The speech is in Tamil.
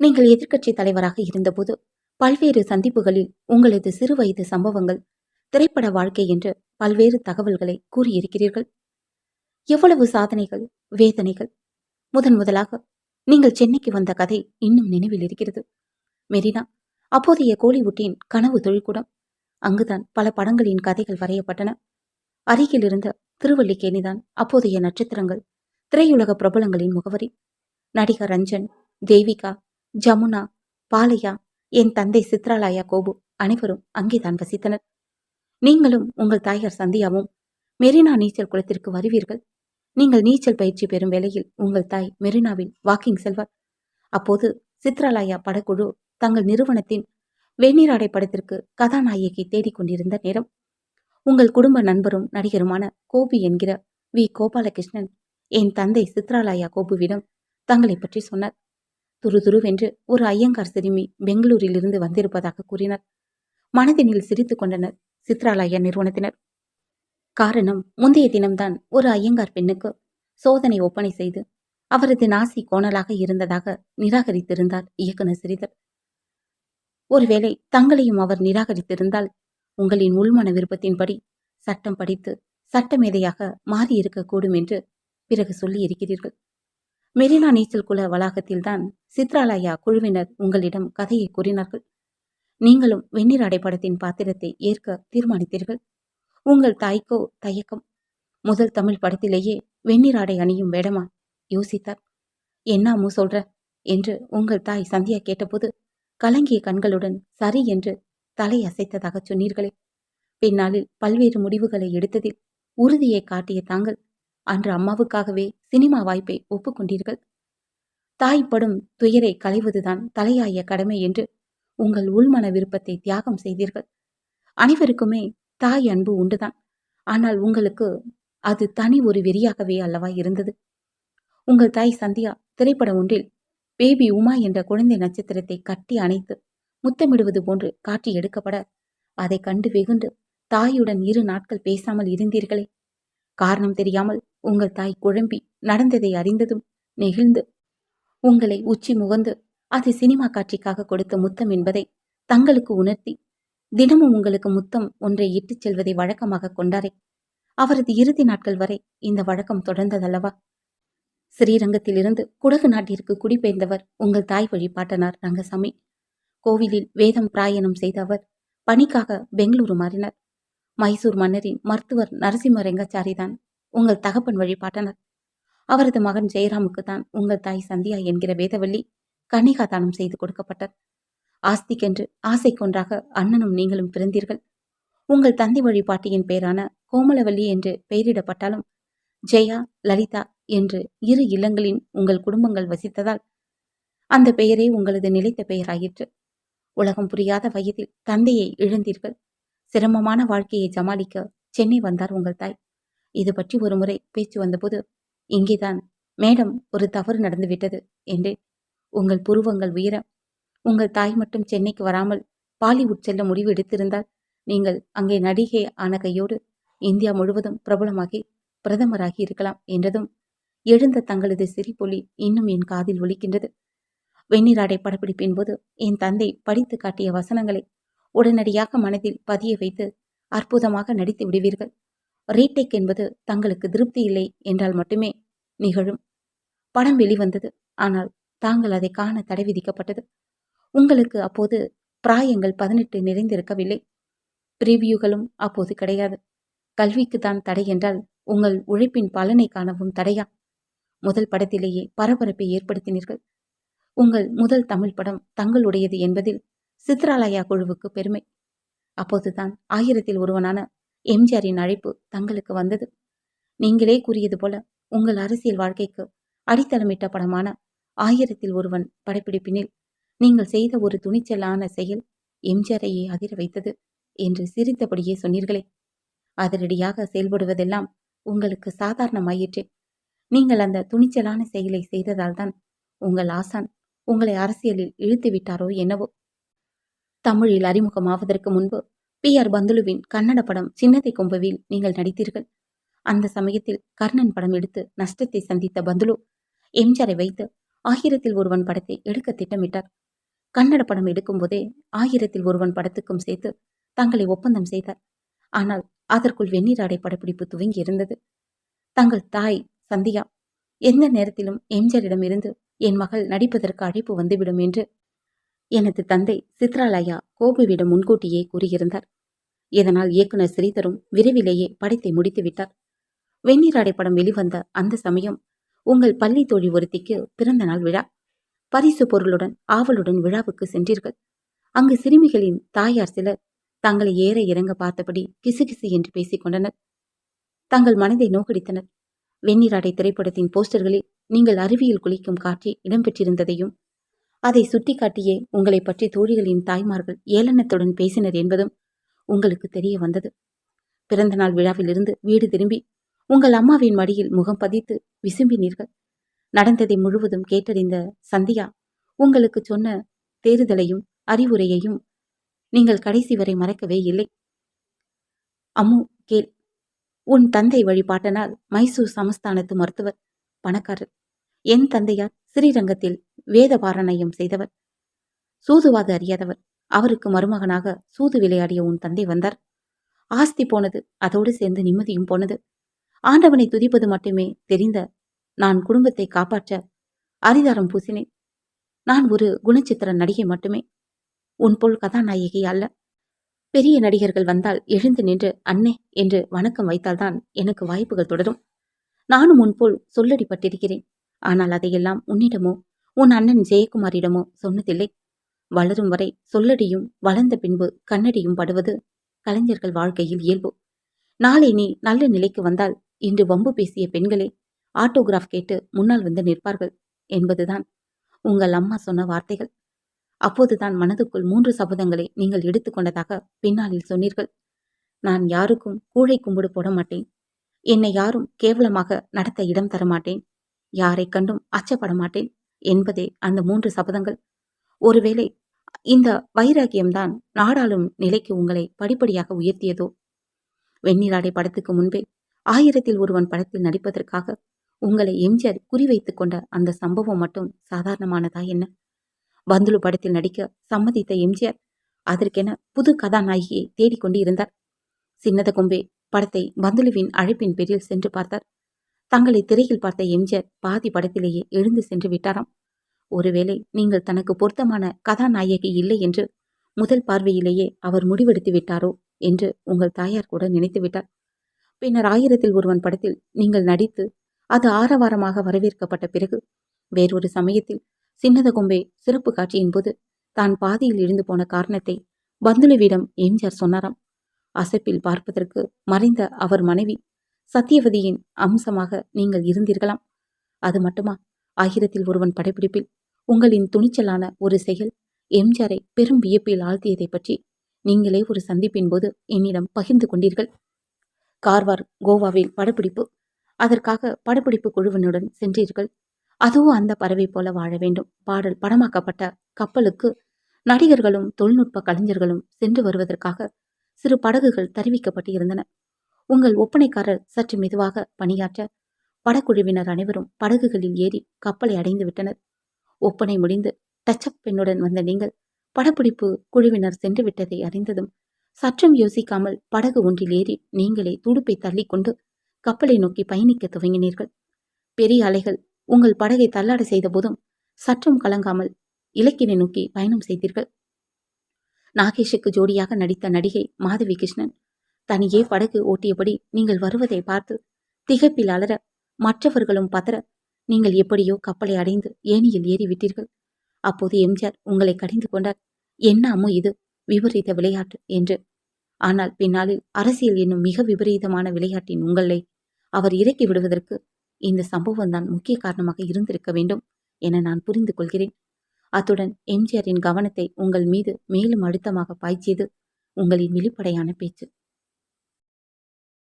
நீங்கள் எதிர்க்கட்சி தலைவராக இருந்தபோது பல்வேறு சந்திப்புகளில் உங்களது சிறுவயது சம்பவங்கள் திரைப்பட வாழ்க்கை என்று பல்வேறு தகவல்களை கூறியிருக்கிறீர்கள். எவ்வளவு சாதனைகள் வேதனைகள். முதன் முதலாக நீங்கள் சென்னைக்கு வந்த கதை இன்னும் நினைவில் இருக்கிறது. மெரினா அப்போதைய கோலிவுட்டின் கனவு தொழில்கூடம் அங்குதான் பல படங்களின் கதைகள் வரையப்பட்டன. அருகில் இருந்த திருவள்ளிக்கேணிதான் அப்போதைய நட்சத்திரங்கள் திரையுலக பிரபலங்களின் முகவரி. நடிகர் ரஞ்சன் தேவிகா ஜமுனா பாலையா என் தந்தை சித்ராலாயா கோபு அனைவரும் அங்கேதான் வசித்தனர். நீங்களும் உங்கள் தாயார் சந்தியாவும் மெரினா நீச்சல் குளத்திற்கு வருவீர்கள். நீங்கள் நீச்சல் பயிற்சி பெறும் வேளையில் உங்கள் தாய் மெரினாவில் வாக்கிங் செல்வார் அப்போது சித்ராலாயா படக்குழு தங்கள் நிறுவனத்தின் வெந்நீராடை படத்திற்கு கதாநாயகி தேடிக்கொண்டிருந்த நேரம். உங்கள் குடும்ப நண்பரும் நடிகருமான கோபி என்கிற வி. கோபாலகிருஷ்ணன் என் தந்தை சித்ராலாயா கோபுவிடம் தங்களை பற்றி சொன்னார். துருதுருவென்று ஒரு ஐயங்கார் சிறுமி பெங்களூரிலிருந்து வந்திருப்பதாக கூறினார் மனதினில் சிரித்துக் கொண்டனர். சித்ராலயா நிறுவனத்தினர். காரணம் முந்தைய தினம்தான் ஒரு ஐயங்கார் பெண்ணுக்கு சோதனை ஒப்பனை செய்து அவரது நாசி கோணலாக இருந்ததாக நிராகரித்திருந்தார் இயக்குனர் சிறிதர். ஒருவேளை தங்களையும் அவர் நிராகரித்திருந்தால் உங்களின் உள்மன விருப்பத்தின்படி சட்டம் படித்து சட்டமேதையாக மாறியிருக்கக்கூடும் என்று பிறகு சொல்லி இருக்கிறீர்கள் மெரினா நீச்சல் குல வளாகத்தில்தான் சித்ராலயா குழுவினர் உங்களிடம் கதையை கூறினார்கள். நீங்களும் வெந்நீர் படத்தின் பாத்திரத்தை ஏற்க தீர்மானித்தீர்கள். உங்கள் தாய்க்கோ தயக்கம். முதல் தமிழ் படத்திலேயே வெண்ணிராடை அணியும் வேடமா? யோசித்தார். என்னாமோ சொல்ற? என்று உங்கள் தாய் சந்தியா கேட்டபோது கலங்கிய கண்களுடன் சரி என்று தலை அசைத்ததாக சொன்னீர்களே. பின்னாளில் பல்வேறு முடிவுகளை எடுத்ததில் உறுதியை காட்டிய தாங்கள் அன்று அம்மாவுக்காகவே சினிமா வாய்ப்பை ஒப்புக்கொண்டீர்கள். தாய்ப்படும் துயரை களைவதுதான் தலையாய கடமை என்று உங்கள் உள்மன விருப்பத்தை தியாகம் செய்தீர்கள். அனைவருக்குமே தாய் அன்பு உண்டுதான். ஆனால் உங்களுக்கு அது தனி ஒரு வெறியாகவே அல்லவா இருந்தது? உங்கள் தாய் சந்தியா திரைப்படம் ஒன்றில் பேபி உமா என்ற குழந்தை நட்சத்திரத்தை கட்டி அணைத்து முத்தமிடுவது போன்று காட்சி எடுக்கப்பட அதை கண்டு வெகுண்டு தாயுடன் இரு நாட்கள் பேசாமல் இருந்தீர்களே. காரணம் தெரியாமல் உங்கள் தாய் குழம்பி நடந்ததை அறிந்ததும் நெகிழ்ந்து உங்களை உச்சி முகந்து அது சினிமா காட்சிக்காக கொடுத்த முத்தம் என்பதை தங்களுக்கு உணர்த்தி தினமும் உங்களுக்கு முத்தம் ஒன்றை இட்டுச் செல்வதை வழக்கமாக கொண்டாரே. அவரது இறுதி நாட்கள் வரை இந்த வழக்கம் தொடர்ந்ததல்லவா? ஸ்ரீரங்கத்திலிருந்து குடகு நாட்டிற்கு குடிபெயர்ந்தவர் உங்கள் தாய் வழிபாட்டனார் ரங்கசாமி. கோவிலில் வேதம் பிராயணம் செய்த அவர் பணிக்காக பெங்களூரு மாறினார். மைசூர் மன்னரின் மருத்துவர் நரசிம்ம ரெங்காச்சாரி தான் உங்கள் தகப்பன் வழிபாட்டனர் அவரது மகன் ஜெயராமுக்கு தான் உங்கள் தாய் சந்தியா என்கிற வேதவள்ளி கன்னிகாதானம் செய்து கொடுக்கப்பட்டார் ஆஸ்திக்கென்று ஆசை கொன்றாக அண்ணனும் நீங்களும் பிறந்தீர்கள். உங்கள் தந்தை வழிபாட்டியின் பெயரான கோமலவல்லி என்று பெயரிடப்பட்டாலும் ஜெயா லலிதா என்று இரு இல்லங்களின் உங்கள் குடும்பங்கள் வசித்ததால் அந்த பெயரே உங்களது நிலைத்த பெயராயிற்று. உலகம் புரியாத வயதில் தந்தையை இழந்தீர்கள். சிரமமான வாழ்க்கையை சமாளிக்க சென்னை வந்தார் உங்கள் தாய். இது பற்றி ஒரு முறை பேச்சு வந்தபோது இங்கேதான் மேடம் ஒரு தவறு நடந்துவிட்டது என்றேன். உங்கள் புருவங்கள் உயர உங்கள் தாய் மட்டும் சென்னைக்கு வராமல் பாலிவுட் செல்ல முடிவு எடுத்திருந்தால் நீங்கள் அங்கே நடிகை ஆன கையோடு இந்தியா முழுவதும் பிரபலமாகி பிரதமராகி இருக்கலாம் என்றதும் எழுந்த தங்களது சிரிப்பொலி இன்னும் என் காதில் ஒலிக்கின்றது. வெண்ணிராடை படப்பிடிப்பின் போது என் தந்தை படித்து காட்டிய வசனங்களை உடனடியாக மனதில் பதிய வைத்து அற்புதமாக நடித்து விடுவீர்கள். ரீடேக் என்பது தங்களுக்கு திருப்தி இல்லை என்றால் மட்டுமே நிகழும். படம் வெளிவந்தது. ஆனால் தாங்கள் அதை காண தடை விதிக்கப்பட்டது. உங்களுக்கு அப்போது பிராயங்கள் பதினெட்டு நிறைந்திருக்கவில்லை. பிரிவியூகளும் அப்போது கிடையாது. கல்விக்கு தான் தடை என்றால் உங்கள் உழைப்பின் பலனை காணவும் தடையா? முதல் படத்திலேயே பரபரப்பை ஏற்படுத்தினீர்கள். உங்கள் முதல் தமிழ் படம் தங்களுடையது என்பதில் சித்ராலயா குழுவுக்கு பெருமை. அப்போதுதான் ஆயிரத்தில் ஒருவனான எம்ஜிஆரின் அழைப்பு தங்களுக்கு வந்தது. நீங்களே கூறியது போல உங்கள் அரசியல் வாழ்க்கைக்கு அடித்தளமிட்ட படமான ஆயிரத்தில் ஒருவன் படப்பிடிப்பினில் நீங்கள் செய்த ஒரு துணிச்சலான செயல் எம்ஜிஆரையே அதிர வைத்தது என்று சிரித்தபடியே சொன்னீர்களே. அதிரடியாக செயல்படுவதெல்லாம் உங்களுக்கு சாதாரணமாயிற்று. நீங்கள் அந்த துணிச்சலான செயலை செய்ததால்தான் உங்கள் ஆசான் உங்களை அரசியலில் இழுத்து விட்டாரோ என்னவோ. தமிழில் அறிமுகமாவதற்கு முன்பு பி ஆர் பந்துலுவின் கன்னட படம் சின்னத்தை கொம்பவில் நீங்கள் நடித்தீர்கள். அந்த சமயத்தில் கர்ணன் படம் எடுத்து நஷ்டத்தை சந்தித்த பந்துலு எம்ஜிஆரை வைத்து ஆயிரத்தில் ஒருவன் படத்தை எடுக்க திட்டமிட்டார். கன்னட படம் எடுக்கும்போதே ஆயிரத்தில் ஒருவன் படத்துக்கும் சேர்த்து தங்களை ஒப்பந்தம் செய்தார். ஆனால் அதற்குள் வெந்நீராடை படப்பிடிப்பு துவங்கி இருந்தது. தங்கள் தாய் சந்தியா எந்த நேரத்திலும் எம்ஜிஆரிடம் இருந்து என் மகள் நடிப்பதற்கு அழைப்பு வந்துவிடும் என்று எனது தந்தை சித்ராலயா கோபுவிடம் முன்கூட்டியே கூறியிருந்தார். இதனால் இயக்குனர் ஸ்ரீதரும் விரைவிலேயே படத்தை முடித்து விட்டார் வெந்நீராடை படம் வெளிவந்த அந்த சமயம் உங்கள் பள்ளி தோழி ஒருத்திக்கு பிறந்த நாள் விழா. பரிசு பொருளுடன் ஆவலுடன் விழாவுக்கு சென்றீர்கள். அங்கு சிறுமிகளின் தாயார் சிலர் தங்களை ஏற இறங்க பார்த்தபடி கிசுகிசு என்று பேசிக் கொண்டனர். தங்கள் மனதை நோக்கடித்தனர். வெந்நீராடை திரைப்படத்தின் போஸ்டர்களில் நீங்கள் அருவியில் குளிக்கும் காட்சி இடம்பெற்றிருந்ததையும் அதை சுட்டிக்காட்டியே உங்களை பற்றி தோழிகளின் தாய்மார்கள் ஏளனத்துடன் பேசினர் என்பதும் உங்களுக்கு தெரிய வந்தது. பிறந்தநாள் விழாவிலிருந்து வீடு திரும்பி உங்கள் அம்மாவின் மடியில் முகம் பதித்து விசும்பினீர்கள். நடந்ததை முழுவதும் கேட்டறிந்த சந்தியா உங்களுக்கு சொன்ன தேறுதலையும் அறிவுரையையும் நீங்கள் கடைசி வரை மறக்கவே இல்லை. அம்மு கேள். உன் தந்தை வழிபாட்டனால் மைசூர் சமஸ்தானத்து மருத்துவர் பணக்காரர். என் தந்தையார் ஸ்ரீரங்கத்தில் வேத பாராயணம் செய்தவர் சூதுவாது அறியாதவர் அவருக்கு மருமகனாக சூது விளையாடிய உன் தந்தை வந்தார். ஆஸ்தி போனது அதோடு சேர்ந்து நிம்மதியும் போனது. ஆண்டவனை துதிப்பது மட்டுமே தெரிந்த நான் குடும்பத்தை காப்பாற்ற அரிதாரம் பூசினேன். நான் ஒரு குணச்சித்திர நடிகை மட்டுமே. உன் போல் கதாநாயகி அல்ல. பெரிய நடிகர்கள் வந்தால் எழுந்து நின்று அன்னே என்று வணக்கம் வைத்தால்தான் எனக்கு வாய்ப்புகள் தொடரும். நானும் முன்போல் சொல்லடிப்பட்டிருக்கிறேன் ஆனால் அதையெல்லாம் உன்னிடமோ உன் அண்ணன் ஜெயக்குமாரிடமோ சொன்னதில்லை. வளரும் வரை சொல்லடியும் வளர்ந்த பின்பு கண்ணடியும் படுவது கலைஞர்கள் வாழ்க்கையில் இயல்பு. நாளை நீ நல்ல நிலைக்கு வந்தால் இன்று வம்பு பேசிய பெண்களே ஆட்டோகிராஃப் கேட்டு முன்னால் வந்து நிற்பார்கள் என்பதுதான் உங்கள் அம்மா சொன்ன வார்த்தைகள். அப்போதுதான் மனதுக்குள் மூன்று சபதங்களை நீங்கள் எடுத்துக்கொண்டதாக பின்னாளில் சொன்னீர்கள். நான் யாருக்கும் கூழை கும்பிடு போட மாட்டேன். என்னை யாரும் கேவலமாக நடத்த இடம் தர மாட்டேன். யாரை கண்டும் அச்சப்பட மாட்டேன். என்பதே அந்த மூன்று சபதங்கள். ஒருவேளை இந்த வைராகியம்தான் நாடாளும் நிலைக்கு உங்களை படிப்படியாக உயர்த்தியதோ? வெண்ணிலாடை படத்துக்கு முன்பே ஆயிரத்தில் ஒருவன் படத்தில் நடிப்பதற்காக உங்களை எம்ஜிஆர் குறிவைத்துக் கொண்ட அந்த சம்பவம் மட்டும் சாதாரணமானதா என்ன? பந்துலு படத்தில் நடிக்க சம்மதித்த எம்ஜிஆர் அதற்கென புது கதாநாயகியை தேடிக்கொண்டு இருந்தார். சின்னத கொம்பே படத்தை பந்துலுவின் அழைப்பின் பேரில் சென்று பார்த்தார். தங்களை திரையில் பார்த்த எம்ஜிஆர் பாதி படத்திலேயே எழுந்து சென்று விட்டாராம். ஒருவேளை நீங்கள் தனக்கு பொருத்தமான கதாநாயகி இல்லை என்று முதல் பார்வையிலேயே அவர் முடிவெடுத்து விட்டாரோ என்று உங்கள் தாயார் கூட நினைத்து விட்டார். பின்னர் ஆயிரத்தில் ஒருவன் படத்தில் நீங்கள் நடித்து அது ஆரவாரமாக வரவேற்கப்பட்ட பிறகு வேறொரு சமயத்தில் சின்னத கொம்பே சிறப்பு காட்சியின் போது தான் பாதியில் இருந்து போன காரணத்தை பந்துலுவிடம் எம்ஜிஆர் சொன்னாராம். அசைப்பில் பார்ப்பதற்கு மறைந்த அவர் மனைவி சத்தியவதியின் அம்சமாக நீங்கள் இருந்தீர்களாம். அது மட்டுமா? ஆயிரத்தில் ஒருவன் படைப்பிடிப்பில் உங்களின் துணிச்சலான ஒரு செயல் எம்ஜாரை பெரும் வியப்பில் ஆழ்த்தியதை பற்றி நீங்களே ஒரு சந்திப்பின் போது என்னிடம் பகிர்ந்து கொண்டீர்கள். கார்வார் கோவாவில் படப்பிடிப்பு அதற்காக படப்பிடிப்பு குழுவினுடன் சென்றீர்கள். அதுவும் அந்த பறவை போல வாழ வேண்டும். பாடல் படமாக்கப்பட்ட கப்பலுக்கு நடிகர்களும் தொழில்நுட்ப கலைஞர்களும் சென்று வருவதற்காக சிறு படகுகள் தெரிவிக்கப்பட்டு இருந்தன உங்கள் ஒப்பனைக்காரர் சற்று மெதுவாக பணியாற்ற படக்குழுவினர் அனைவரும் படகுகளில் ஏறி கப்பலை அடைந்து விட்டனர். ஒப்பனை முடிந்து டச்சப் பெண்ணுடன் வந்த நீங்கள் படப்பிடிப்பு குழுவினர் சென்று விட்டதை அறிந்ததும் சற்றும் யோசிக்காமல் படகு ஒன்றில் ஏறி நீங்களே துடுப்பை தள்ளிக்கொண்டு கப்பலை நோக்கி பயணிக்க துவங்கினீர்கள். பெரிய அலைகள் உங்கள் படகை தள்ளாட செய்த போதும் சற்றும் கலங்காமல் இலக்கினை நோக்கி பயணம் செய்தீர்கள். நாகேஷுக்கு ஜோடியாக நடித்த நடிகை மாதவி கிருஷ்ணன் தனியே படகு ஓட்டியபடி நீங்கள் வருவதை பார்த்து திகைப்பில் அலற மற்றவர்களும் பதற நீங்கள் எப்படியோ கப்பலை அடைந்து ஏனியில் ஏறிவிட்டீர்கள். அப்போது எம்ஜிஆர் உங்களை கடிந்து கொண்டார். என்ன இது? விபரீத விளையாட்டு என்று. ஆனால் பின்னாளில் அரசியல் என்னும் மிக விபரீதமான விளையாட்டின் உங்களை அவர் இறக்கி விடுவதற்கு இந்த சம்பவம் தான் முக்கிய காரணமாக இருந்திருக்க வேண்டும் என நான் புரிந்து கொள்கிறேன். அத்துடன் எம்ஜிஆரின் கவனத்தை உங்கள் மீது மேலும் அழுத்தமாக பாய்ச்சியது உங்களின் வெளிப்படையான பேச்சு.